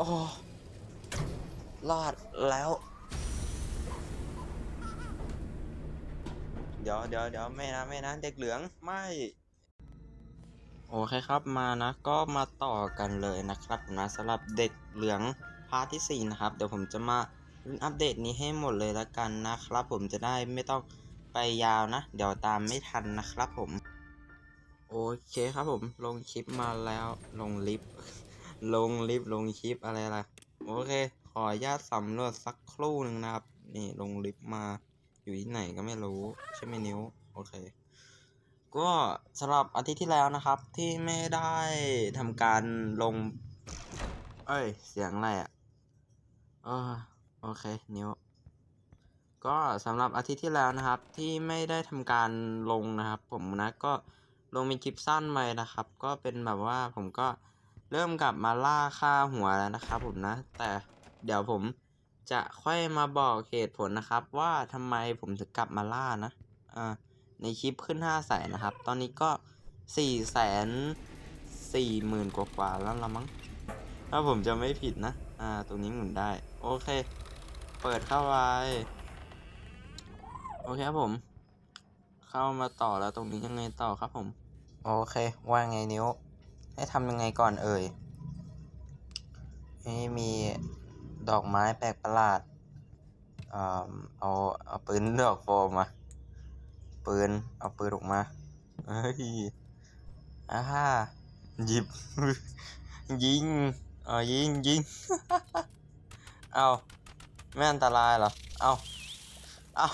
โอ้รอดแล้ว เดี๋ยวเดี๋ยวเดี๋ยวไม่นะไม่นะเด็กเหลืองไม่โอเคครับมานะก็มาต่อกันเลยนะครับนะสำหรับเด็กเหลืองพาร์ทที่ 4 นะครับ เดี๋ยวผมจะมาอัปเดตนี้ให้หมดเลยละกันนะครับ ผมจะได้ไม่ต้องไปยาวนะ เดี๋ยวตามไม่ทันนะครับผม โอเคครับผมลงคลิปมาแล้วลงลิฟต์ ลงลิฟต์ลงคลิปอะไรล่ะโอเค ขออนุญาตสำรวจสักครู่หนึ่งนะครับ นี่ลงลิฟต์มาอยู่ที่ไหนก็ไม่รู้ใช่ไหมนิ้วโอเค ก็สำหรับอาทิตย์ที่แล้วนะครับที่ไม่ได้ทำการลง เอ้ย เสียงอะไรอะออโอเค นิ้ว ก็สำหรับอาทิตย์ที่แล้วนะครับ ที่ไม่ได้ทำการลงนะครับ ผมนะก็ลงเป็นคลิปสั้นไปนะครับ ก็เป็นแบบว่าผมก็ เริ่มกลับมาล่าค่าหัวแล้วนะครับผมนะ แต่เดี๋ยวผมจะค่อยมาบอกเหตุผลนะครับ ว่าทำไมผมถึงกลับมาล่านะอ่าในคลิปขึ้นห้าแสนนะครับ ตอนนี้ก็สี่แสนสี่หมื่นกว่าๆแล้วละมั้ง ถ้าผมจะไม่ผิดนะ อ่า ตรงนี้หมุนได้ โอเค เปิดเข้าไป โอเคครับผม เข้ามาต่อแล้วตรงนี้ยังไงต่อครับผม โอเค ว่าไงนิ้ว ให้ทำยังไงก่อนเอ่ยนี่มีดอกไม้แปลกประหลาดอ่าเอาเอาปืนดอกโฟมมาปืนเอาปืนออกมาเฮ้ยอ่าฮ่าหยิบ ยิงเออยิงยิงเอาไม่อันตรายเหรอเอาเอา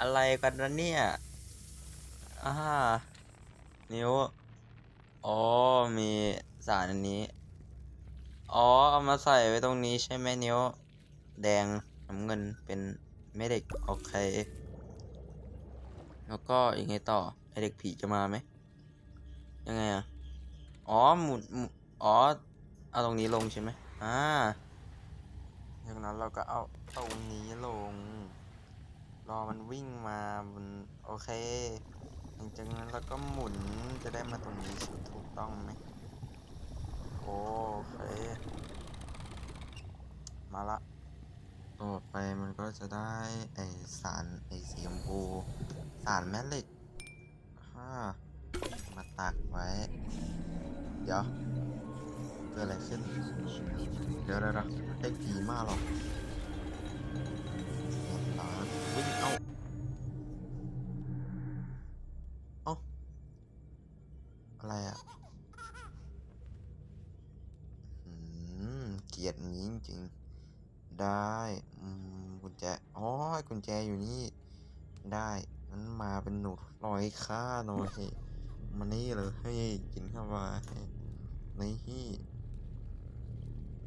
อะไรกันนะเนี่ยอ่า นิ้ว อ๋อ มีสารอันนี้ อ๋อ เอามาใส่ไว้ตรงนี้ใช่ไหมนิ้ว แดงน้ำเงินเป็นไม่เด็กโอเค แล้วก็ยังไงต่อไอเด็กผีจะมาไหม ยังไงอะ อ๋อหมุนหมุนอ๋อ เอาตรงนี้ลงใช่ไหมอ่าจากนั้นเราก็เอาตรงนี้ลง รอมันวิ่งมาบนโอเค หลังจากนั้นเราก็หมุนจะได้มาตรงนี้ถูกต้องไหมโอเค มาละ ต่อไปมันก็จะได้ไอสารไอสีชมพูสารแม่เหล็กฮ่ามาตักไว้ เดี๋ยวเกิดอะไรขึ้น เดี๋ยวเดี๋ยวเดี๋ยวได้ผีมากหรอก จอยู่นี่ได้นั้นมาเป็นหนูลอยค่าหน่อยมานี่เลยให้กินเข้าไปนี่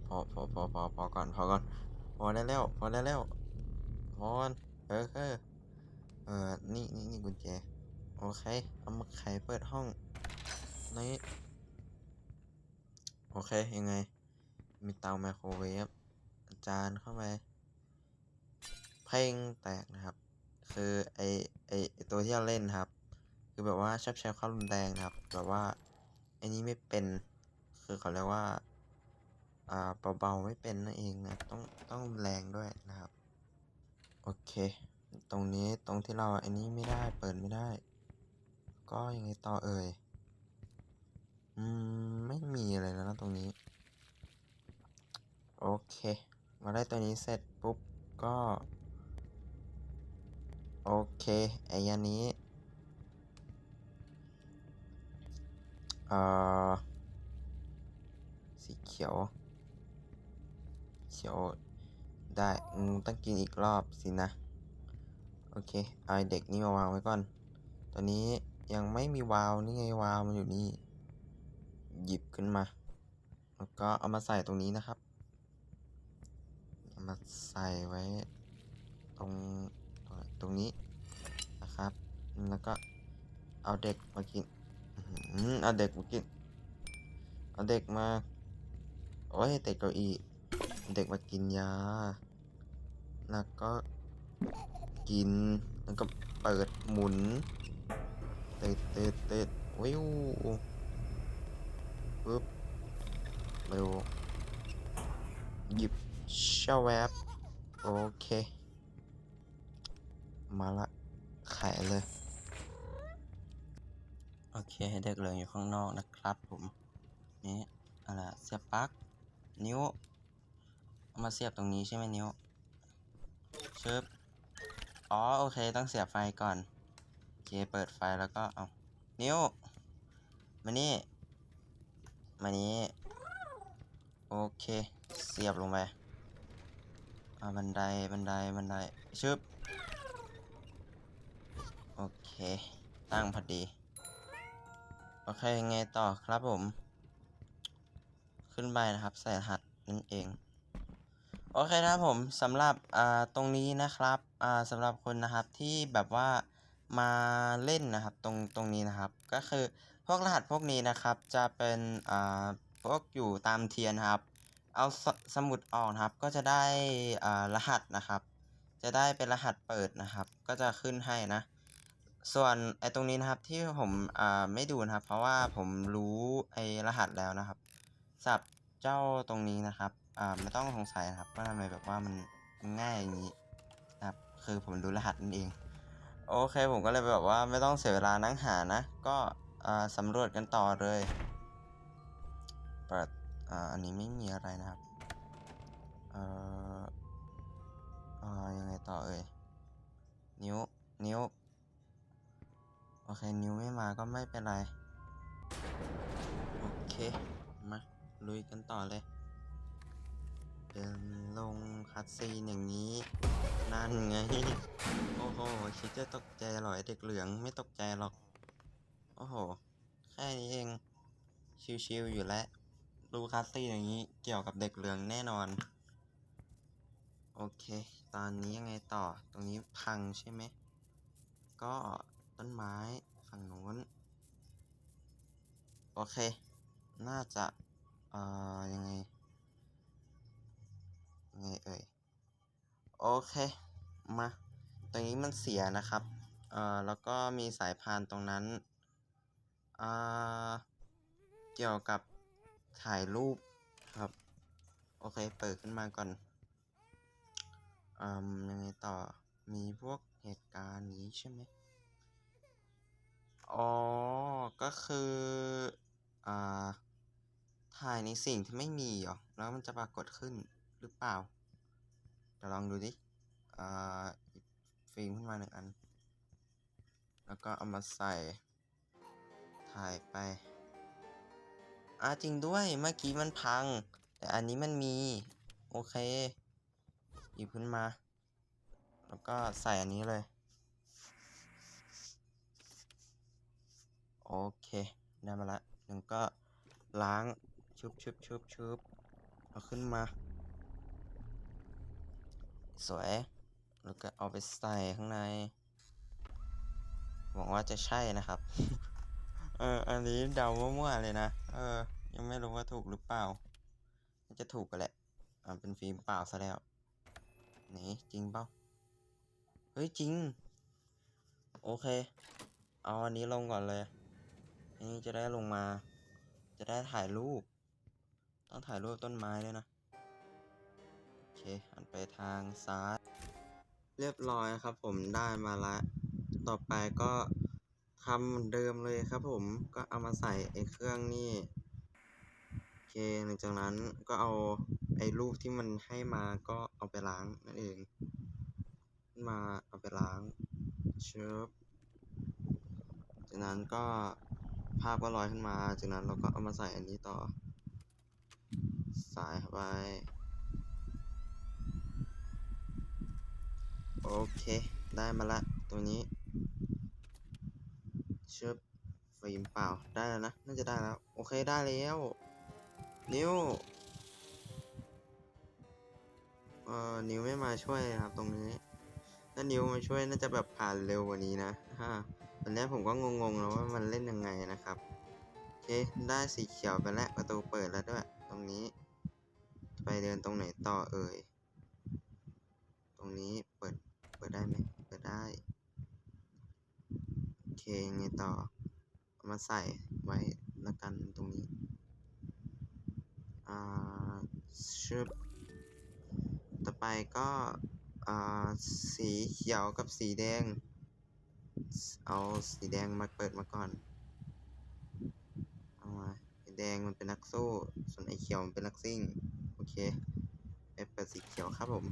พอพอพอพอพอก่อนพอก่อนพอได้แล้วพอได้แล้วพอก่อนเออเออเออนี่นี่นี่กุญแจโอเคเอามาไขเปิดห้องนี่โอเคยังไง มีเตาไมโครเวฟจานเข้าไป เพลงแตกนะครับ คือไอไอตัวที่เราเล่นครับ คือแบบว่าชอบใช้ความรุนแรงนะครับ แบบว่าไอนี้ไม่เป็นคือเขาเรียกว่าอ่าเบาๆไม่เป็นนั่นเองนะต้องต้องแรงด้วยนะครับ โอเค ตรงนี้ตรงที่เราอันนี้ไม่ได้เปิดไม่ได้ ก็ยังไงต่อเอ่ยอืมไม่มีอะไรแล้วนะตรงนี้ โอเค มาได้ตัวนี้เสร็จปุ๊บก็ โอเคไอ้อันนี้เอ่อสีเขียวเขียวได้ต้องกินอีกรอบสินะ โอเคเอาไอเด็กนี่มาวางไว้ก่อนตัวนี้ยังไม่มีวาวนี่ไงวาวมันอยู่นี่ หยิบขึ้นมา แล้วก็เอามาใส่ตรงนี้นะครับ เอามาใส่ไว้ตรง ตรงนี้นะครับ แล้วก็เอาเด็กมากินเอาเด็กมากิน เอาเด็กมาโอ้ยเด็กเก้าอี้เด็กมากินยา แล้วก็กิน แล้วก็เปิดหมุน เตะเตะเตะวิวปึ๊บมาดูหยิบชาแวบโอเค มาละไขเลย โอเคเด็กเหลืองอยู่ข้างนอกนะครับผม นี่อะไรเสียบปลั๊กนิ้วเอามาเสียบตรงนี้ใช่ไหมนิ้วชึบอ๋อโอเคต้องเสียบไฟก่อนโอเคเปิดไฟแล้วก็เอานิ้วมานี่มานี้โอเค เสียบลงไป อ่าบันไดบันไดบันไดชึบ โอเค ตั้งพอดี โอเคไงต่อครับผม ขึ้นไปนะครับ ใส่รหัสนั่นเอง โอเคนะครับผมสำหรับอ่าตรงนี้นะครับอ่าสำหรับคนนะครับที่แบบว่ามาเล่นนะครับตรงตรงนี้นะครับ ก็คือพวกรหัสพวกนี้นะครับ จะเป็นอ่าพวกอยู่ตามเทียนครับ เอาสสมุดออกนะครับ ก็จะได้อ่ารหัสนะครับ จะได้เป็นรหัสเปิดนะครับ ก็จะขึ้นให้นะ ส่วนไอ้ตรงนี้นะครับที่ผมอ่าไม่ดูนะครับ เพราะว่าผมรู้ไอ้รหัสแล้วนะครับสับเจ้าตรงนี้นะครับอ่าไม่ต้องสงสัยนะครับว่าทำไมแบบว่ามันง่ายอย่างนี้นะครับ คือผมรู้รหัสนั่นเอง โอเคผมก็เลยแบบว่าไม่ต้องเสียเวลานั่งหานะ ก็อ่าสำรวจกันต่อเลยเปิดอ่าอันนี้ไม่มีอะไรนะครับเอ่ออ่ายังไงต่อเอ่ยนิ้วนิ้ว อเค นิวไม่มาก็ไม่เป็นไร โอเค มาลุยกันต่อเลย เดินลงคัดซีนอย่างนี้ นั่นไง โอ้โห คิดจะตกใจหรอไอ้เด็กเหลืองไม่ตกใจหรอก โอ้โห แค่นี้เอง ชิวๆอยู่แล้วดูคัสซีนอย่างนี้เกี่ยวกับเด็กเหลืองแน่นอน โอเค ตอนนี้ยังไงต่อตรงนี้พังใช่ไหม ก็ ต้นไม้ฝั่งนู้น โอเค น่าจะ เอ่อ ยังไงยังไงเอ่ย โอเค มา ตรงนี้มันเสียนะครับ เอ่อ แล้วก็มีสายพานตรงนั้น อ่า เกี่ยวกับถ่ายรูปครับ โอเค เปิดขึ้นมาก่อนอืมยังไงต่อ มีพวกเหตุการณ์นี้ใช่ไหม อ๋อ ก็คือ อ่า ถ่ายในสิ่งที่ไม่มีเหรอ แล้วมันจะปรากฏขึ้นหรือเปล่าเดี๋ยวลองดูดิ อ่าหยิบฟิล์มขึ้นมาหนึ่งอัน แล้วก็เอามาใส่ ถ่ายไป อ่าจริงด้วย เมื่อกี้มันพัง แต่อันนี้มันมี โอเค หยิบขึ้นมา แล้วก็ใส่อันนี้เลย โอเค ได้มาละหนึ่งก็ล้างชุบชุบชุบชุบเอาขึ้นมา สวย แล้วก็เอาไปใส่ข้างใน หวังว่าจะใช่นะครับ เออ อันนี้เดามั่วๆเลยนะ เออ ยังไม่รู้ว่าถูกหรือเปล่า จะถูกกันแหละ อ่า เป็นฟิล์มเปล่าซะแล้ว นี่จริงเปล่า เฮ้ย จริง โอเค เอาอันนี้ลงก่อนเลย นนี้จะได้ลงมา จะได้ถ่ายรูป ต้องถ่ายรูปต้นไม้ด้วยนะ โอเคหันไปทางซ้าย เรียบร้อยครับ ผมได้มาละ ต่อไปก็ทำเหมือนเดิมเลยครับ ผมก็เอามาใส่ไอ้เครื่องนี่โอเคหลังจากนั้นก็เอาไอ้รูปที่มันให้มาก็เอาไปล้างนั่นเอง มาเอาไปล้างเชิบจากนั้นก็ ภาพก็ลอยขึ้นมา จากนั้นเราก็เอามาใส่อันนี้ต่อ สายเข้าไป โอเค ได้มาละ ตัวนี้เชิบฟิล์มเปล่า ได้แล้วนะ น่าจะได้แล้ว โอเค ได้แล้ว นิ้ว เอ่อ นิ้วไม่มาช่วยครับ ตรงนี้ ถ้านิ้วมาช่วยน่าจะแบบผ่านเร็วกว่านี้นะฮะ อนนี้ผมก็งงๆแล้วว่ามันเล่นยังไงนะครับ โอเค ได้สีเขียวไปแล้วประตูเปิดแล้วด้วย ตรงนี้ ไปเดินตรงไหนต่อเอ่ย ตรงนี้เปิด เปิดได้ไหมเปิดได้ โอเคยังไงต่อ มาใส่ไว้ละกันตรงนี้ อ่าชึบต่อไปก็ อ่า สีเขียวกับสีแดง เอาสีแดงมาเปิดมาก่อน เอามาสีแดงมันเป็นนักสู้ ส่วนไอ้เขียวมันเป็นนักซิ่ง โอเค ไปเปิดสีเขียวครับผม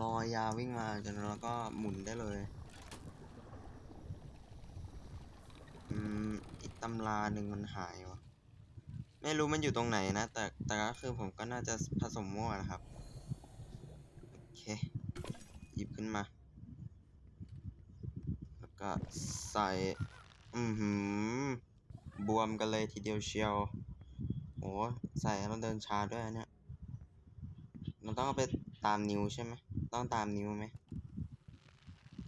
รอยาวิ่งมาจนแล้วก็หมุนได้เลย อืมอีกตำราหนึ่งมันหายวะไม่รู้มันอยู่ตรงไหนนะ แต่แต่ก็คือผมก็น่าจะผสมมั่วนะครับ โอเค หยิบขึ้นมา แล้วก็ใส่ อือหือบวมกันเลยทีเดียวเชียวโหใส่แล้วเดินช้าด้วยเนี่ยมันต้องเอาไปตามนิ้วใช่ไหมต้องตามนิ้วไหม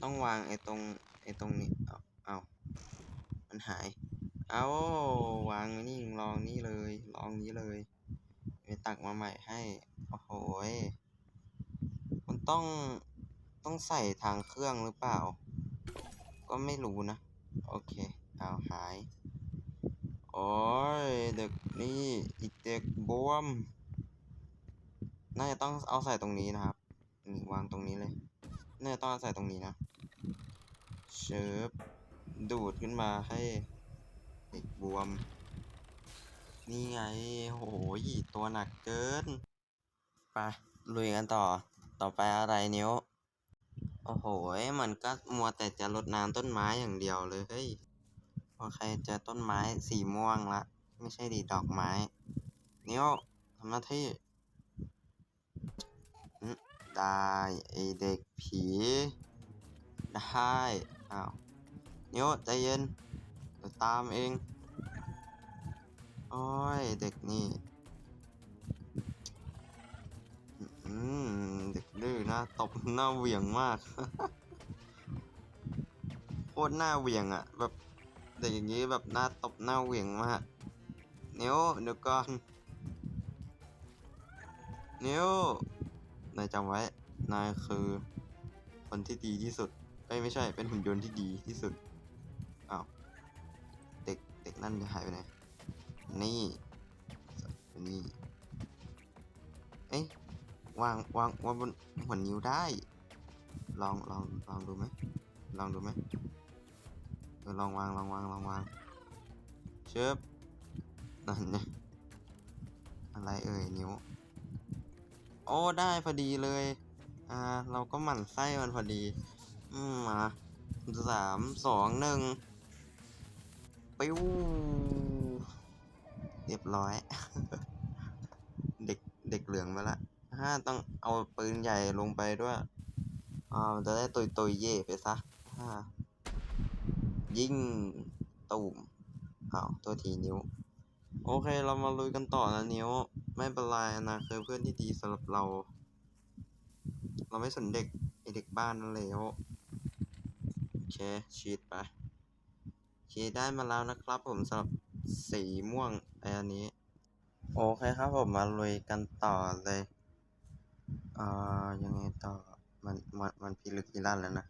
ต้องวางไอ้ตรงไอ้ตรงนี้เอาเอามันหาย เอาวางนี่ลองนี่เลยลองนี้เลยไปตักมาใหม่ให้ โอ้โหมันต้อง ต้องใส่ทางเครื่องหรือเปล่า ก็ไม่รู้นะ โอเค เอาหาย โอ้ยเด็กนี่อีกเด็กบวม น่าจะต้องเอาใส่ตรงนี้นะครับ นี่วางตรงนี้เลย น่าจะต้องเอาใส่ตรงนี้นะ เชิบดูดขึ้นมาให้เด็กบวม นี่ไง โหยตัวหนักเกิน ไปลุยกันต่อ ต่อไปอะไรนิ้ว โอ้โหมันก็มัวแต่จะรดน้ำต้นไม้อย่างเดียวเลยเฮ้ยพอใครเจอต้นไม้สีม่วงละ ไม่ใช่ดีดอกไม้นิ้วทำหน้าที่ได้ไอเด็กผี ได้อ้าวนิ้วใจเย็นเดี๋ยวตามเอง โอ้ย เด็กนี่ เด็กดื้อนะตบหน้าเหวี่ยงมากโคตรหน้าเหวี่ยงอะ่ะ แบบเด็กอย่างนี้แบบหน้าตบหน้าเหวี่ยงมากนิ้วเดี๋ยวก่อนนิ้วนายจำไว้นายคือคนที่ดีที่สุดเอ้ยไม่ใช่เป็นหุ่นยนต์ที่ดีที่สุดอ้าวเด็กเด็กนั่นจะหายไปไหนนี่นี่เอ๊ะ วางวางวางบนหัวนิ้วได้ ลองลองลองดูไหมลองดูไหมเออลองวางลองวางลองวางเชิบนั่นไงอะไรเอ่ยนิ้ว โอ้ได้พอดีเลย อ่า เราก็หมั่นไส้มันพอดี อืมมาสามสองหนึ่งปิ้วเรียบร้อย เด็กเด็กเหลืองมาละ ห้าต้องเอาปืนใหญ่ลงไปด้วยอ่ามันจะได้ตุยตุยเย่ไปซะห้ายิงตูมอ้าวตัวทีนิ้ว โอเคเรามาลุยกันต่อนะนิ้ว ไม่เป็นไรนะคือเพื่อนที่ดีสำหรับเรา เราไม่สนเด็กไอเด็กบ้านนั่นแล้วโอเคฉีดไปโอเคได้มาแล้วนะครับผมสำหรับสีม่วงไออันนี้ โอเคครับผมมาลุยกันต่อเลย อ่ายังไงต่อมันมันมันพิลึกพิลั่นแล้วนะ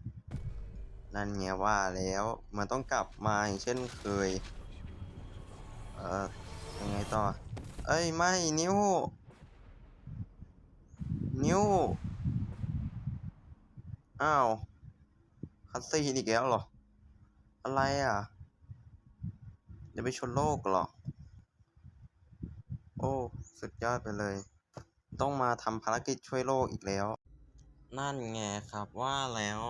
นั่นไงว่าแล้วมันต้องกลับมาอย่างเช่นเคย เอ่อยังไงต่อ เอ้ยไม่นิ้ว นิ้ว อ้าว คัสซีนอีกแล้วเหรอ อะไรอะจะไปชนโลกเหรอ โอ้ สุดยอดไปเลย ต้องมาทำภารกิจช่วยโลกอีกแล้ว นั่นไงครับว่าแล้ว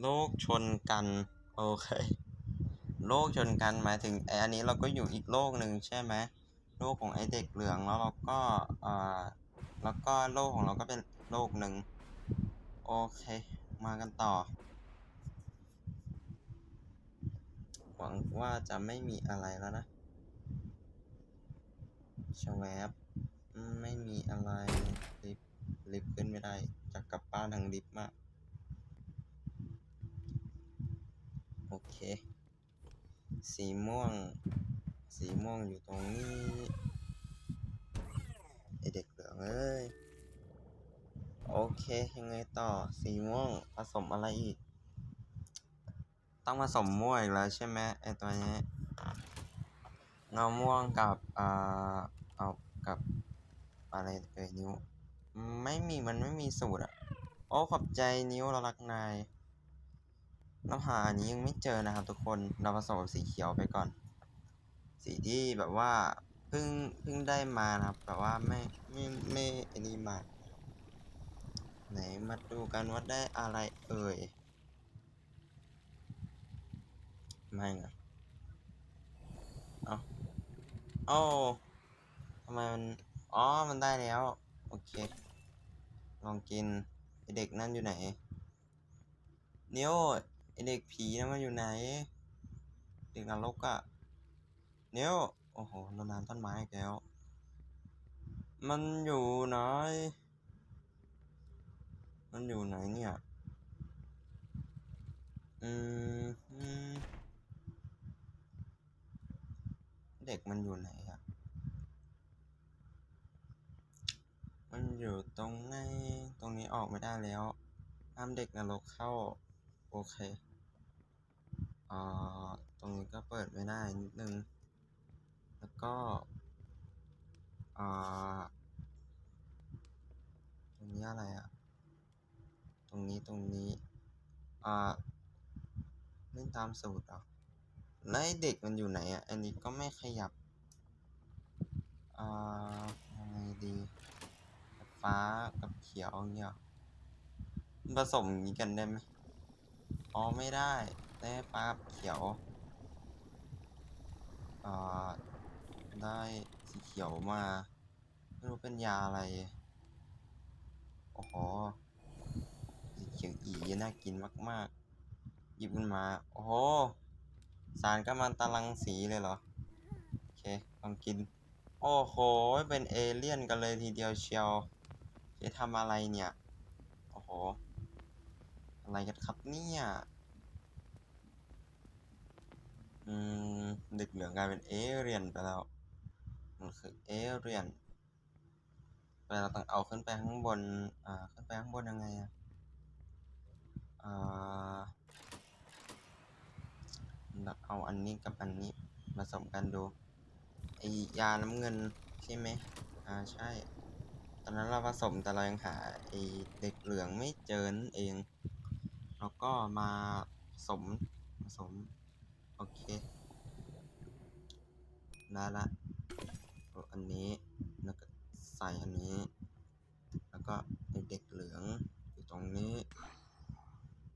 โลกชนกัน โอเค โลกชนกันหมายถึงไออันนี้เราก็อยู่อีกโลกหนึ่งใช่ไหมโลกของไอเด็กเหลืองแล้วเราก็อ่าแล้วก็โลกของเราก็เป็นโลกหนึ่งโอเค มากันต่อ หวังว่าจะไม่มีอะไรแล้วนะชวบ ไม่มีอะไรลิฟลิฟขึ้นไม่ได้จะกลับบ้านทางลิฟต์มาก โอเค สีม่วง สีม่วงอยู่ตรงนี้ไอเด็กเหลืองเอ้ย โอเคยังไงต่อสีม่วงผสมอะไรอีก ต้องผสมม่วงอีกแล้วใช่ไหมไอตัวนี้เงาม่วงกับอ่าเอากับ อะไรเอ่ยนิ้ว ไม่มีมันไม่มีสูตรอะโอ้ขอบใจนิ้วเรารักนายเราหาอันนี้ยังไม่เจอนะครับทุกคนเราผสมกับสีเขียวไปก่อน สีที่แบบว่าเพิ่งเพิ่งได้มานะครับแบบว่าไม่ไม่ไม่ไอันนี้มาไหนมาดูกันว่าได้อะไรเอ่ยไม่นะเอาโอ้ทำไมมัน อ๋อ มันได้แล้ว โอเค ลองกินไอเด็กนั่นอยู่ไหนเนิ้วไอเด็กผีนั่นมันอยู่ไหน เด็กนรกอะเนิ้วโอ้โหนานๆต้นไม้อีกแล้ว มันอยู่ไหน มันอยู่ไหนเนี่ยอืมเด็กมันอยู่ไหน อยู่ตรงไหน ตรงนี้ออกไม่ได้แล้ว ห้ามเด็กนรกเข้า โอเคอ่าตรงนี้ก็เปิดไม่ได้นิดนึง แล้วก็อ่าตรงนี้อะไรอะตรงนี้ตรงนี้อ่าเล่นตามสูตรเหรอแล้วไอเด็กมันอยู่ไหนอะ อันนี้ก็ไม่ขยับ อ่ายังไงดี ฟ้ากับเขียวเงี้ยมันผสมอย่างนี้กันได้ไหมอ๋อไม่ได้ได้ฟ้ากับเขียวอ่าได้สีเขียวมา ไม่รู้เป็นยาอะไร โอ้โหสีเขียวอีน่ากินมาก ๆ หยิบขึ้นมา โอ้โห สารกัมมันตรังสีเลยเหรอ โอเคลองกิน โอ้โห เป็นเอเลี่ยนกันเลยทีเดียวเชียว จะทำอะไรเนี่ย โอ้โห อะไรกันครับเนี่ย อืมด็กเหลืองกลายเป็นเอเลี่ยนไปแล้ว มันคือเอเลี่ยนแต่เราต้องเอาขึ้นไปข้างบน อ่า ขึ้นไปข้างบนยังไงอะอ่าเราเอาอันนี้กับอันนี้ผสมกันดูไอยาน้ำเงินใช่ไหมอ่า ใช่ อนนั้นเราผสมแต่เรายังหาไอเด็กเหลืองไม่เจอนั่นเอง แล้วก็มาผสมผสม โอเคได้ละอาอันนี้แล้วก็ใส่อันนี้ แล้วก็ไอเด็กเหลืองอยู่ตรงนี้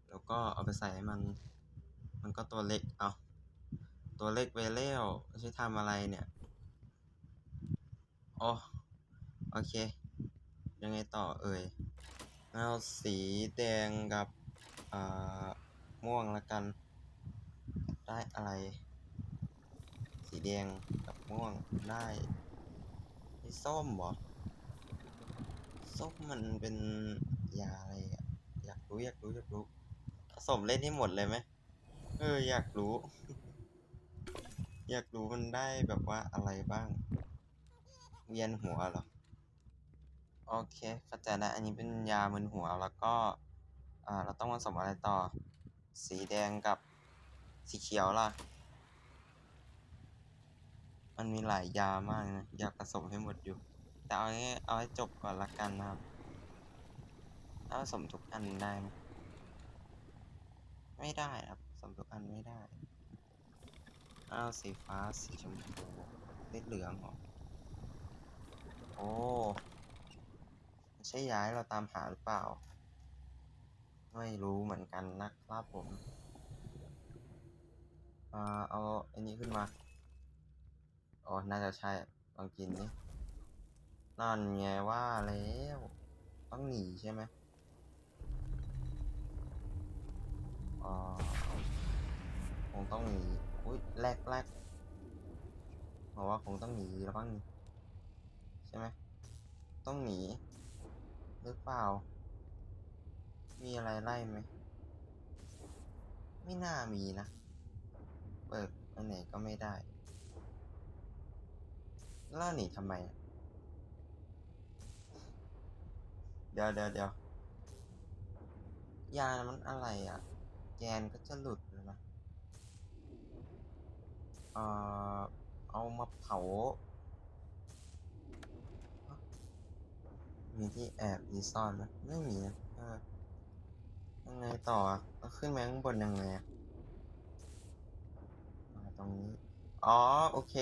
แล้วก็เอาไปใส่ให้มัน มันก็ตัวเล็กเอาตัวเล็กไปเร็วไม่ใช่ทำอะไรเนี่ยโอโอเค ยังไงต่อเอ่ยเอาสีแดงกับอ่าม่วงละกัน ได้อะไร สีแดงกับม่วงได้ไอส้มเหรอส้มมันเป็นยาอะไรอะอยากรู้อยากรู้อยากรู้ผสมเล่นให้หมดเลยไหมเอออยากรู้ อยากรู้มันได้แบบว่าอะไรบ้าง เวียนหัวเหรอ โอเคเข้าใจแล้วอันนี้เป็นยามึนหัวแล้วก็อ่าเราต้องผสมอะไรต่อ สีแดงกับสีเขียวล่ะ มันมีหลายยามากนะอยากผสมให้หมดอยู่ แต่เอาให้เอาให้จบก่อนละกันนะครับถ้าผสมทุกอันได้ไหมไม่ได้ครับผสมทุกอันไม่ได้ เอาสีฟ้าสีชมพูเลสีเหลืองเหรอโอ้ ใช่ย้ายเราตามหาหรือเปล่า ไม่รู้เหมือนกันนะครับผมอ่าเอาอันนี้ขึ้นมาอ๋อน่าจะใช่ลองกินนี่นั่นไงว่าแล้ว ต้องหนีใช่ไหมอ๋อคงต้องหนีอุ้ยแรกแรกบอกว่าคงต้องหนีแล้วบ้างใช่ไหมต้องหนี หรือเปล่า มีอะไรไล่ไหม ไม่น่ามีนะ เปิดไปไหนก็ไม่ได้ ล่าหนีทำไม เดี๋ยวเดี๋ยวเดี๋ยวยามันอะไรอะ แกนก็จะหลุดเลยนะ เอ่อ เอามาเผา มีที่แอบมีซ่อนไหมไม่มีนะยังไงต่ออะแล้วขึ้นไปข้างบนยังไงอะมาตรงนี้ อ๋อ โอเค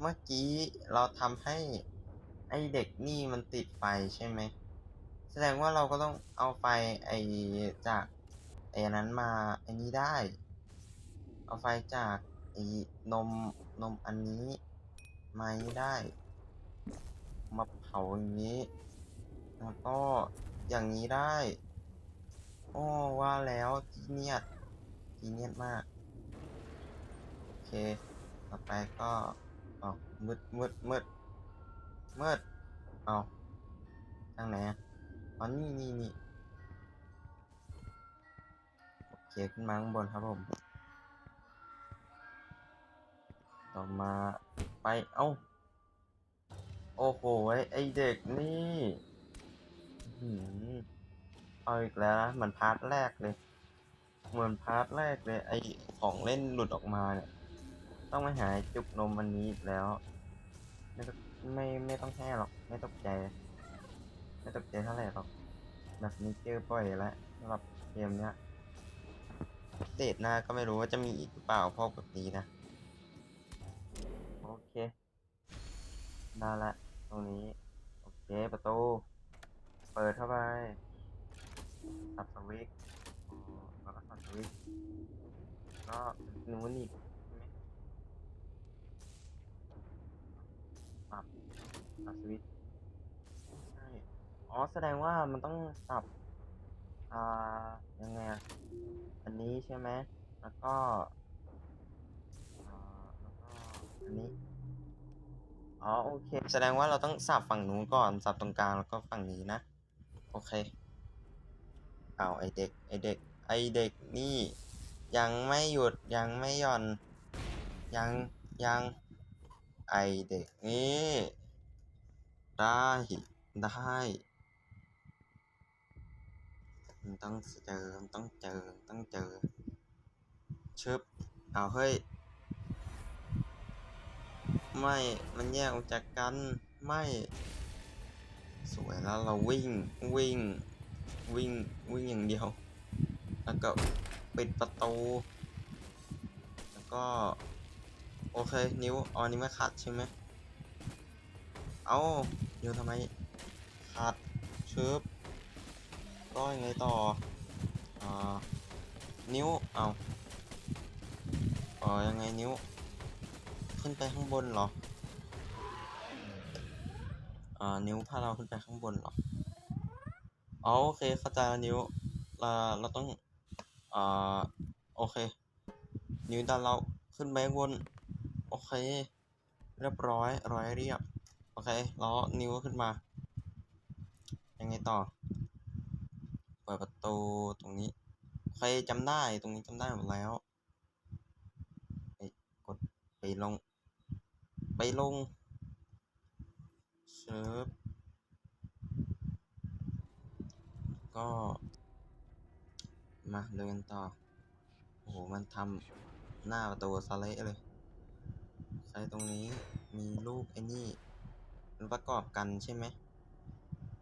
เมื่อกี้เราทำให้ไอเด็กนี่มันติดไฟใช่ไหม แสดงว่าเราก็ต้องเอาไฟไอจากไออันนั้นมาไอนี้ได้ เอาไฟจากไอนมนมอันนี้มาได้ มาเผาอย่างนี้ แล้วก็อย่างนี้ได้โอ้ว่าแล้วจีเนียสจีเนียสมาก โอเค ต่อไปก็เอามืดมืดมืดมืดเอาทางไหนอ๋อนี่นี่นี่โอเค ขึ้นมาข้างบนครับผม ต่อมาไป เอ้า โอ้โห ไอเด็กนี่ เอาอีกแล้วนะเหมือนพาร์ทแรกเลย เหมือนพาร์ทแรกเลย ไอของเล่นหลุดออกมาเนี่ย ต้องมาหาจุกนมวันนี้อีกแล้ว ไม่ไม่ไม่ต้องแห่หรอก ไม่ตกใจ ไม่ตกใจเท่าไหร่หรอก แบบนี้เจอบ่อยแล้วสำหรับเกมเนี้ยเดทหน้าก็ไม่รู้ว่าจะมีอีกหรือเปล่าพวกแบบนี้นะ โอเคได้ละตรงนี้ โอเค ประตู เปิดเข้าไปสับสวิตช์อ๋อแล้วก็สับสวิตช์ก็นู้นอีกปรับสับสวิตช์ใช่อ๋อแสดงว่ามันต้องสับอ่ายังไงอันนี้ใช่ไหมแล้วก็อ่าแล้วก็อันนี้อ๋อโอเค แสดงว่าเราต้องสับฝั่งนู้นก่อนสับตรงกลางแล้วก็ฝั่งนี้นะ โอเคเอาไอเด็กไอเด็กไอเด็กนี่ ยังไม่หยุดยังไม่หย่อน ยังยังไอเด็กนี่ได้ได้มันต้องเจอมันต้องเจอต้องเจอชึบเอาเฮ้ย ไม่ มันแยกออกจากกัน ไม่ สวยแล้วเราวิ่งวิ่งวิ่งวิ่งอย่างเดียว แล้วก็ปิดประตู แล้วก็ โอเค นิ้วอ๋อนิ้ไม่ขาดใช่ไหมเอานิ้วทำไมขาดชึบก็ยังไงต่ออานิ้วเอาอ๋อยังไงนิ้ว ขึ้นไปข้างบนเหรอ อ่านิ้วพาเราขึ้นไปข้างบนหรออ๋อโอเคเข้าใจแล้วนิ้วเราเราต้องอ่าโอเค นิ้วดันเราขึ้นไปข้างบนโอเค เรียบร้อยร้อยเรียบโอเคแล้วนิ้วก็ขึ้นมา ยังไงต่อเปิดประตูตรงนี้โอเคจำได้ตรงนี้จำได้หมดแล้วไปกดไปลง ไปลง เชิบก็มาเดินต่อ โอ้โห มันทำหน้าประตูสเละเลยใช้ตรงนี้มีรูปไอ้นี่ มันประกอบกันใช่ไหม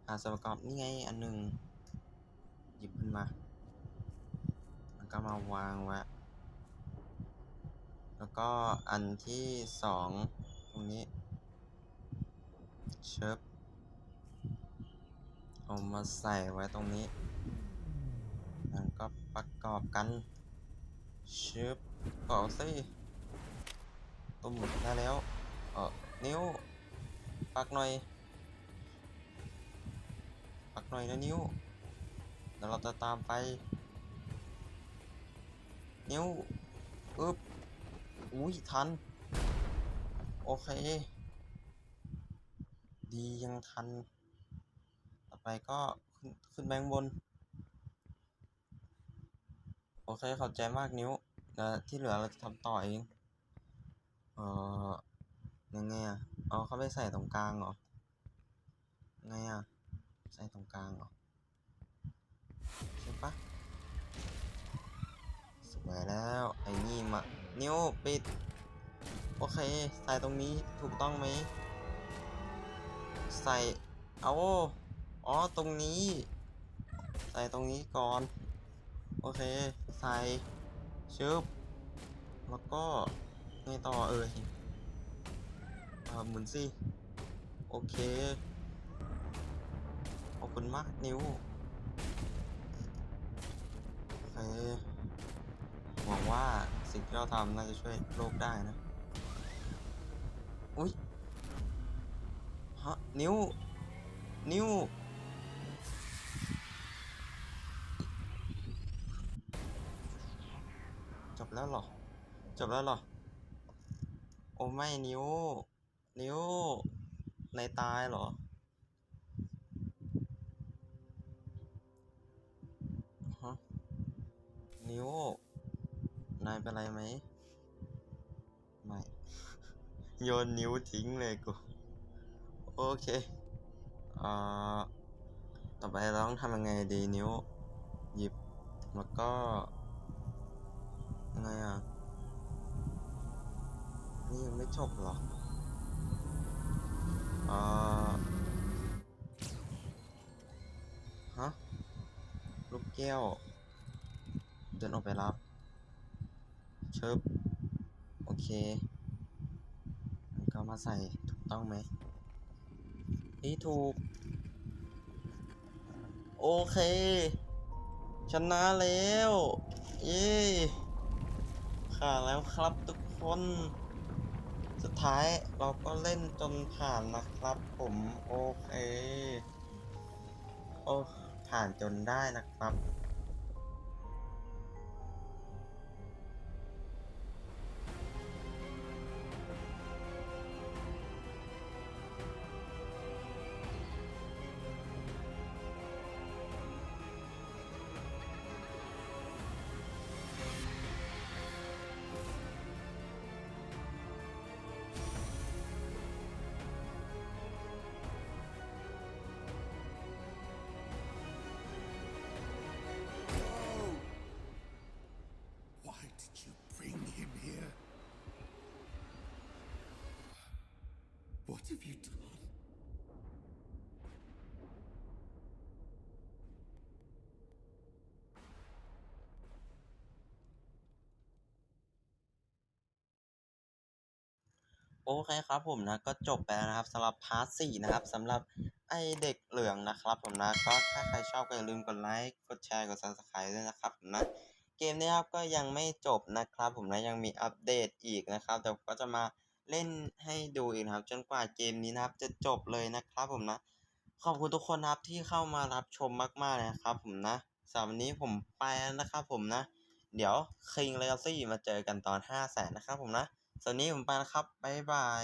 หาส่วนประกอบนี่ไงอันหนึ่งหยิบขึ้นมา แล้วก็มาวางไว้ แล้วก็อันที่สองตรงนี้ เชิบเอามาใส่ไว้ตรงนี้แล้วก็ประกอบกันเชิบต่อสิตุ่มได้แล้ว เออนิ้ว ปักหน่อย ปักหน่อยนะนิ้วเดี๋ยวเราจะตามไป นิ้ว อึ๊บอุ้ย ทัน โอเค ดียังทัน ต่อไปก็ขึ้นขึ้นแบงบน โอเคขอบใจมากนิ้วเดี๋ยวที่เหลือเราจะทำต่อเอง เออยังไงอะเอาเข้าไปใส่ตรงกลางเหรอ ไงอะ ใส่ตรงกลางเหรอ ใช่ปะสวยแล้วไอ้นี่มา นิ้วปิด โอเค ใส่ตรงนี้ถูกต้องไหม ใส่เอาอ๋อตรงนี้ ใส่ตรงนี้ก่อน โอเค ใส่ชึบแล้วก็ไงต่อเอ่ยอ่าหมุนสิโอเค ขอบคุณมากนิ้วโอเคหวังว่าสิ่งที่เราทำน่าจะช่วยโลกได้นะ อุ๊ย ฮะนิ้ว นิ้ว จบแล้วหรอ จบแล้วหรอ โอ้ไม่นิ้ว นิ้ว ในตายหรอ ฮะ นิ้ว นายเป็นไรไหม ไม่ โยนนิ้วทิ้งเลยกู โอเคอ่าต่อไปเราต้องทำยังไงดีนิ้ว หยิบ แล้วก็ยังไงอะ นี่ยังไม่จบเหรออ่าฮะ ลูกแก้ว เดินออกไปรับ เชิบ โอเคก็มาใส่ถูกต้องไหม นี่ถูก โอเค ชนะแล้ว เย้ค่ะแล้วครับทุกคน สุดท้ายเราก็เล่นจนผ่านนะครับผม โอเค โอ้ ผ่านจนได้นะครับ โอเคครับผมนะก็จบไปแล้วนะครับสำหรับพาร์ทสี่นะครับสำหรับไอเด็กเหลืองนะครับผมนะก็ถ้าใครชอบก็อย่าลืมกดไลค์กดแชร์กด subscribe ด้วยนะครับผมนะเกมนี้ครับก็ยังไม่จบนะครับ ผมนะยังมีอัปเดตอีกนะครับแต่ก็จะมาเล่นให้ดูอีกนะครับ จนกว่าเกมนี้นะครับจะจบเลยนะครับผมนะ ขอบคุณทุกคนนะครับที่เข้ามารับชมมากๆเลยนะครับ ผมนะสำหรับวันนี้ผมไปแล้วนะครับ ผมนะ เดี๋ยว King Legacy มาเจอกันตอน5 0 0แสนนะครับผมนะ สวันนี้ผมไปแล้วครับ บ๊ายบาย